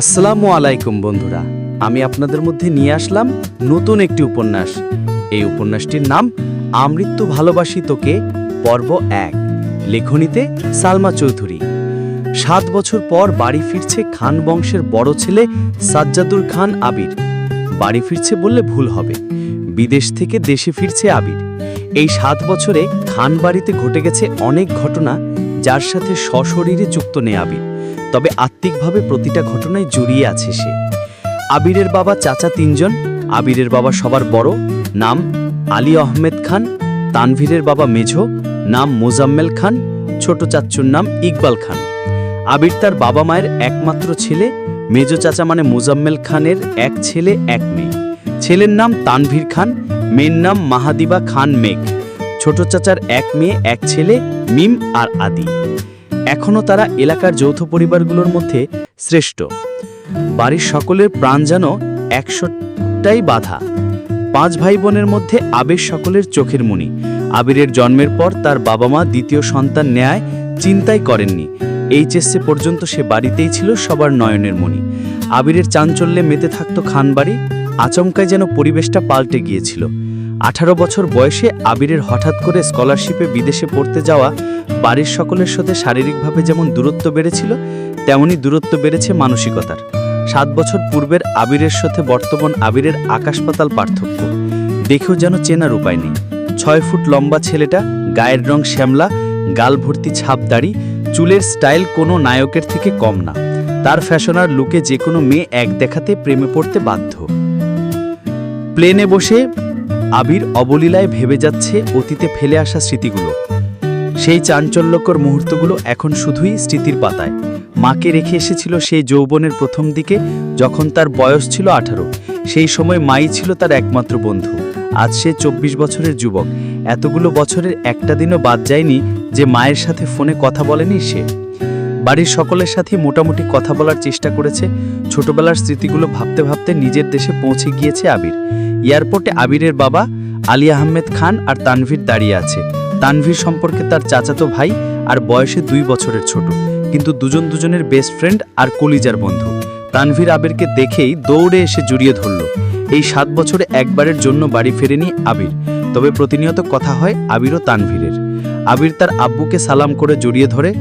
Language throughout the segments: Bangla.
আসসালামু আলাইকুম বন্ধুরা। আমি আপনাদের মধ্যে নিয়ে আসলাম নতুন একটি উপন্যাস। এই উপন্যাসটির নাম আমৃত্যু ভালোবাসি তোকে, পর্ব এক। লেখনীতে সালমা চৌধুরী। সাত বছর পর বাড়ি ফিরছে খান বংশের বড় ছেলে সাজ্জাদুর খান আবির। বাড়ি ফিরছে বললে ভুল হবে। বিদেশ থেকে দেশে ফিরছে আবির। এই সাত বছরে খান বাড়িতে ঘটে গেছে অনেক ঘটনা। যার সাথে সশরীরে যুক্ত নেই আবির, তবে আত্মিকভাবে প্রতিটা ঘটনায় জড়িয়ে আছে সে। আবিরের বাবা চাচা তিনজন, আবিরের বাবা সবার বড়, নাম আলী আহমেদ খান, তানভীরের বাবা মেঝো, নাম মোজাম্মেল খান, ছোট চাচ্চুর নাম ইকবাল খান। আবির তার বাবা মায়ের একমাত্র ছেলে মেজো চাচা মানে মোজাম্মেল খানের এক ছেলে, এক মেয়ে। ছেলের নাম তানভীর খান, মেয়ের নাম মাহাদিবা খান মেঘ। ছোট চাচার এক মেয়ে, এক ছেলে মিম আর আদি। এখনও তারা এলাকার যৌথ পরিবারগুলোর মধ্যে শ্রেষ্ঠ। বাড়ির সকলের প্রাণ যেন একশোটাই বাধা। পাঁচ ভাই বোনের মধ্যে আবির সকলের চোখের মণি আবিরের জন্মের পর তার বাবা মা দ্বিতীয় সন্তান নেয় চিন্তাই করেননি। এইচএসসি পর্যন্ত সে বাড়িতেই ছিল সবার নয়নের মণি আবিরের চাঞ্চল্যে মেতে থাকতো খানবাড়ি আচমকায় যেন পরিবেশটা পাল্টে গিয়েছিল। আঠারো বছর বয়সে আবিরের হঠাৎ করে স্কলারশিপে বিদেশে পড়তে যাওয়া বাড়ির সকলের সাথে শারীরিকভাবে যেমন দূরত্ব বেড়েছিল, তেমনি দূরত্ব বেড়েছে মানসিকতার। সাত বছর পূর্বের আবিরের সাথে বর্তমান আবিরের আকাশ পাতাল পার্থক্য। দেখেও যেন চেনার উপায় নেই। ছয় ফুট লম্বা ছেলেটা, গায়ের রং শ্যামলা, গাল ভর্তি ছাপ দাড়ি, চুলের স্টাইল কোনো নায়কের থেকে কম না। তার ফ্যাশনার লুকে যে কোনো মেয়ে এক দেখাতে প্রেমে পড়তে বাধ্য। প্লেনে বসে আবির অবলীলায় ভেবে যাচ্ছে অতীতে ফেলে আসা স্মৃতিগুলো। সেই চাঞ্চল্যকর মুহূর্তগুলো এখন শুধুই স্মৃতির পাতায়। মাকে রেখে এসেছিল সেই যৌবনের প্রথম দিকে, যখন তার বয়স ছিল আঠারো। সেই সময় মাই ছিল তার একমাত্র বন্ধু। আজ সে চব্বিশ বছরের যুবক। এতগুলো বছরের একটা দিনও বাদ যায়নি যে মায়ের সাথে ফোনে কথা বলেনি সে। বাড়ির সকলের সাথে মোটামুটি কথা বলার চেষ্টা করেছে। ছোটবেলার স্মৃতিগুলো ভাবতে ভাবতে নিজের দেশে পৌঁছে গিয়েছে আবির। এয়ারপোর্টে আবিরের বাবা আলী আহমেদ খান আর তানভীর দাঁড়িয়ে আছে। তানভীর সম্পর্কে তার চাচাতো ভাই আর বয়সে দুই বছরের ছোট। কিন্তু দুজন দুজনের বেস্ট ফ্রেন্ড আর কলিজার বন্ধু। তানভীর আবিরকে দেখেই দৌড়ে এসে জড়িয়ে ধরল। এই সাত বছরে একবারের জন্য বাড়ি ফেরেনি আবির। তবে প্রতিনিয়ত কথা হয় আবির ও তানভীরের। আবির তার আব্বুকে সালাম করে জড়িয়ে ধরে,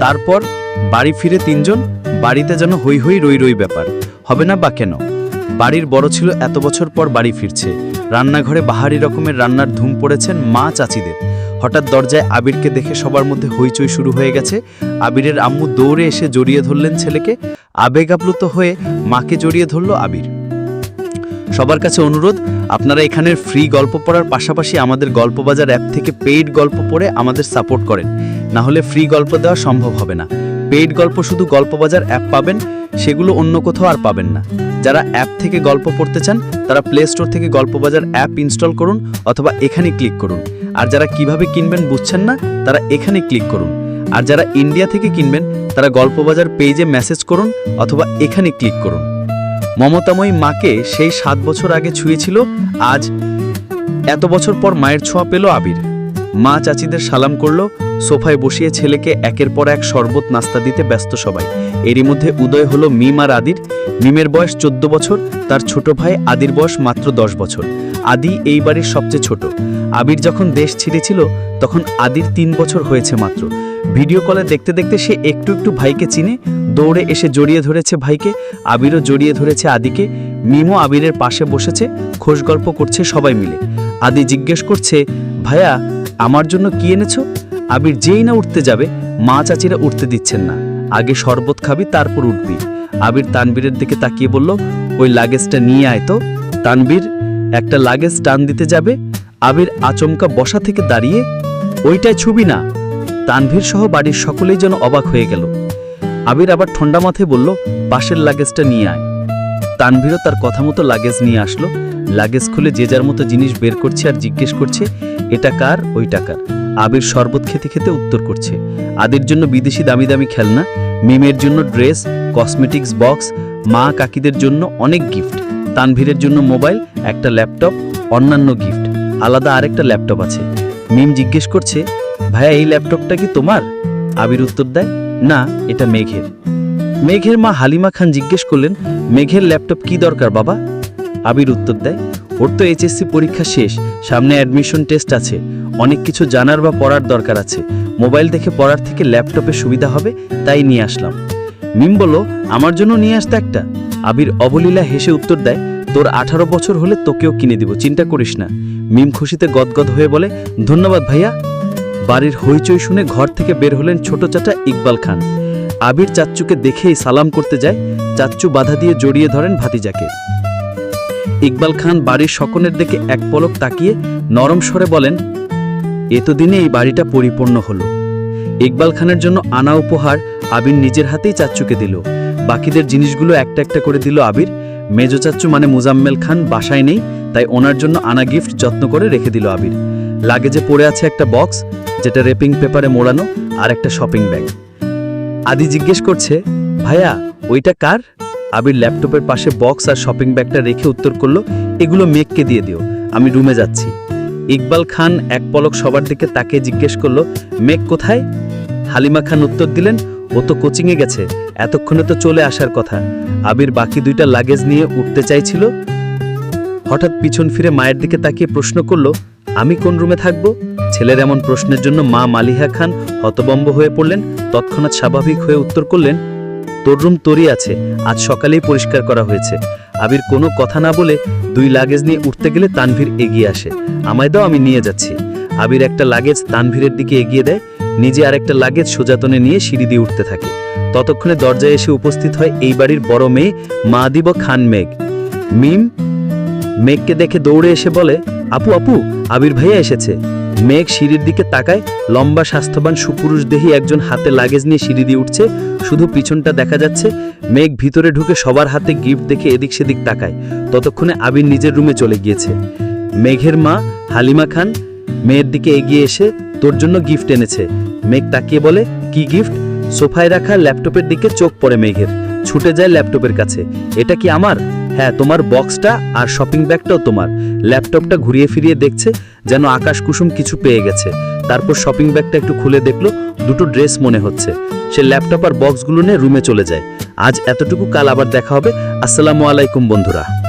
তারপর বাড়ি ফিরে তিনজন, বাড়িতে যেন হই হই রই রই ব্যাপার। হবে না বা কেন? বাড়ির বড় ছিল, এত বছর পর বাড়ি ফিরছে। রান্নাঘরে বাহারি রকমের রান্নার ধুম পড়েছেন মা চাচিদের। হঠাৎ দরজায় আবিরকে দেখে সবার মধ্যে হইচই শুরু হয়ে গেছে। আবিরের আম্মু দৌড়ে এসে জড়িয়ে ধরলেন ছেলেকে। আবেগ আপ্লুত হয়ে মাকে জড়িয়ে ধরল আবির। সবার কাছে অনুরোধ, আপনারা এখানের ফ্রি গল্প পড়ার পাশাপাশি আমাদের গল্পবাজার অ্যাপ থেকে পেইড গল্প পড়ে আমাদের সাপোর্ট করেন। না হলে ফ্রি গল্প দেওয়া সম্ভব হবে না। পেইড গল্প শুধু গল্পবাজার অ্যাপ পাবেন, সেগুলো অন্য কোথাও আর পাবেন না। যারা অ্যাপ থেকে গল্প পড়তে চান, তারা প্লে স্টোর থেকে গল্পবাজার অ্যাপ ইনস্টল করুন অথবা এখানে ক্লিক করুন। আর যারা কীভাবে কিনবেন বুঝছেন না, তারা এখানে ক্লিক করুন। আর যারা ইন্ডিয়া থেকে কিনবেন, তারা গল্পবাজার পেজে মেসেজ করুন অথবা এখানে ক্লিক করুন। মমতাময়ী মাকে সেই সাত বছর আগে ছুঁয়েছিল, আজ এত বছর পর মায়ের ছোঁয়া পেল আবির। মা চাচিদের সালাম করল সোফায় বসিয়ে ছেলেকে একের পর এক শরবত নাস্তা দিতে ব্যস্ত সবাই। এরই মধ্যে উদয় হলো মিম আর আদির। মিমের বয়স চোদ্দ বছর, তার ছোট ভাই আদির বয়স মাত্র দশ বছর। আদি এই বাড়ির সবচেয়ে ছোট। আবির যখন দেশ ছিঁড়েছিল, তখন আদির তিন বছর হয়েছে মাত্র। ভিডিও কলে দেখতে দেখতে সে একটু একটু ভাইকে চিনে, দৌড়ে এসে জড়িয়ে ধরেছে ভাইকে, আবিরও জড়িয়ে ধরেছে আদিকে। মিমও আবিরের পাশে বসেছে খোশ গল্প করছে সবাই মিলে। আদি জিজ্ঞেস করছে, ভাইয়া, আমার জন্য কি এনেছো? আবির যেই না উঠতে যাবে, মা চাচিরা উঠতে দিচ্ছেন না। আগে শরবত খাবি, তারপর উঠবি। আবির তানবীরের দিকে তাকিয়ে বলল, ওই লাগেজটা নিয়ে আয় তো। তানবীর একটা লাগেজ টান দিতে যাবে, আবির আচমকা বসা থেকে দাঁড়িয়ে, ওইটাই ছবি না। তানভীর সহ বাড়ির সকলেই যেন অবাক হয়ে গেল। আবির আবার ঠান্ডা মাথায় বলল, পাশের লাগেজটা নিয়ে আয়। তানভীরও তার কথা মতো লাগেজ নিয়ে আসলো। লাগেজ খুলে যে যার মতো জিনিস বের করছে আর জিজ্ঞেস করছে, এটা কার ওই টাকার আবির শরবত খেতে খেতে উত্তর করছে, আদির জন্য বিদেশি দামি দামি খেলনা, মিমের জন্য ড্রেস, কসমেটিক্স বক্স, মা কাকিদের জন্য অনেক গিফট, তানভীরের জন্য মোবাইল, একটা ল্যাপটপ, অন্যান্য গিফট, আলাদা আরেকটা ল্যাপটপ আছে। মিম জিজ্ঞেস করছে, ভাইয়া, এই ল্যাপটপটা কি তোমার? আবির উত্তর দেয়, না, এটা মেঘের। মেঘের মা হালিমা খান জিজ্ঞেস করলেন, মেঘের ল্যাপটপ কি দরকার বাবা? আবির উত্তর দেয় ওর তো এইচএসসি পরীক্ষা শেষ, সামনে অ্যাডমিশন টেস্ট আছে। অনেক কিছু জানার বা পড়ার দরকার আছে। মোবাইল দেখে পড়ার থেকে ল্যাপটপে সুবিধা হবে, তাই নিয়ে আসলাম। মিম বলল, আমার জন্য নিয়ে আসতে একটা। আবির অবলীলা হেসে উত্তর দেয়, তোর আঠারো বছর হলে তোকেও কিনে দিব, চিন্তা করিস না। মিম খুশিতে গদগদ হয়ে বলে, ধন্যবাদ ভাইয়া। বাড়ির হইচই শুনে ঘর থেকে বের হলেন ছোট চাটা ইকবাল খান। আবির চাচ্চুকে দেখেই সালাম করতে যায় চাচ্চু বাধা দিয়ে জড়িয়ে ধরেন ভাতিজাকে। ইকবাল খান বাড়ির সকনের দিকে এক পলক তাকিয়ে নরম স্বরে বলেন, এতদিনে এই বাড়িটা পরিপূর্ণ হলো। ইকবাল খানের জন্য আনা উপহার আবির নিজের হাতেই চাচ্চুকে দিল। বাকিদের জিনিসগুলো একটা একটা করে দিল আবির। মেজো চাচ্চু মানে মুজাম্মেল খান বাসায় নেই, তাই ওনার জন্য আনা গিফট যত্ন করে রেখে দিল আবির। লাগেজে পড়ে আছে একটা বক্স, যেটা রেপিং পেপারে মোড়ানো আর একটা শপিং ব্যাগ। আদি জিজ্ঞেস করছে, ভাইয়া, ওইটা কার? আবির ল্যাপটপের পাশে বক্স আর শপিং ব্যাগটা রেখে উত্তর করল, এগুলো মেঘকে দিয়ে দিও, আমি রুমে যাচ্ছি। ইকবাল খান এক পলক সবার দিকে তাকে জিজ্ঞেস করল, মেঘ কোথায়? হালিমা খান উত্তর দিলেন, ও তো কোচিংয়ে গেছে, এতক্ষণে তো চলে আসার কথা। আবির বাকি দুইটা লাগেজ নিয়ে উঠতে চাইছিল। হঠাৎ পিছন ফিরে মায়ের দিকে তাকিয়ে প্রশ্ন করল, আমি কোন রুমে থাকব? ছেলের এমন প্রশ্নের জন্য মা মালিহা খান হতবম্ব হয়ে পড়লেন, তৎক্ষণাৎ স্বাভাবিক হয়ে উত্তর করলেন তোর রুম তোরই আছে। আজ সকালেই পরিষ্কার করা হয়েছে। আবির কোনো কথা না বলে দুই লাগেজ নিয়ে উঠতে গেলে তানভীর এগিয়ে আসে। আমায় দাও, আমি নিয়ে যাচ্ছি। আবির একটা লাগেজ তানভীরের দিকে এগিয়ে দেয়। নিজে আরেকটা লাগেজ সোজাতনে নিয়ে সিঁড়ি দিয়ে উঠতে থাকে। ততক্ষণে দরজায় এসে উপস্থিত হয় এই বাড়ির বড় মেয়ে মাদিব খান মেঘ। মিম, মেঘকে দেখে দৌড়ে এসে বলে, আপু আপু, আবির ভাইয়া এসেছে। মেঘ সিঁড়ির দিকে তাকায়, লম্বা স্বাস্থ্যবান সুপুরুষ দেহি একজন হাতে লাগেজ নিয়ে সিঁড়ি দিয়ে উঠছে, শুধু পিছনটা দেখা যাচ্ছে, মেঘ ভিতরে ঢুকে সবার হাতে গিফট দেখে এদিক সেদিক তাকায়, ততক্ষণে আবির নিজের রুমে চলে গিয়েছে। মেঘের মা, হালিমা খান, মেয়ের দিকে এগিয়ে এসে, তোর জন্য গিফট এনেছে। মেঘ তাকিয়ে বলে, কি গিফট? সোফায় রাখা ল্যাপটপের দিকে চোখ পড়ে মেঘের, ছুটে যায় ল্যাপটপের কাছে, এটা কি আমার? হ্যাঁ তোমার বক্সটা আর শপিং ব্যাগটাও তোমার। ল্যাপটপটা ঘুরিয়ে ফিরিয়ে দেখছে যেন আকাশ কুসুম কিছু পেয়ে গেছে। তারপর শপিং ব্যাগটা একটু খুলে দেখল, দুটো ড্রেস মনে হচ্ছে। সে ল্যাপটপ আর বক্সগুলো নিয়ে রুমে চলে যায়। আজ এতটুকু, কাল আবার দেখা হবে। আসসালামু আলাইকুম, বন্ধুরা।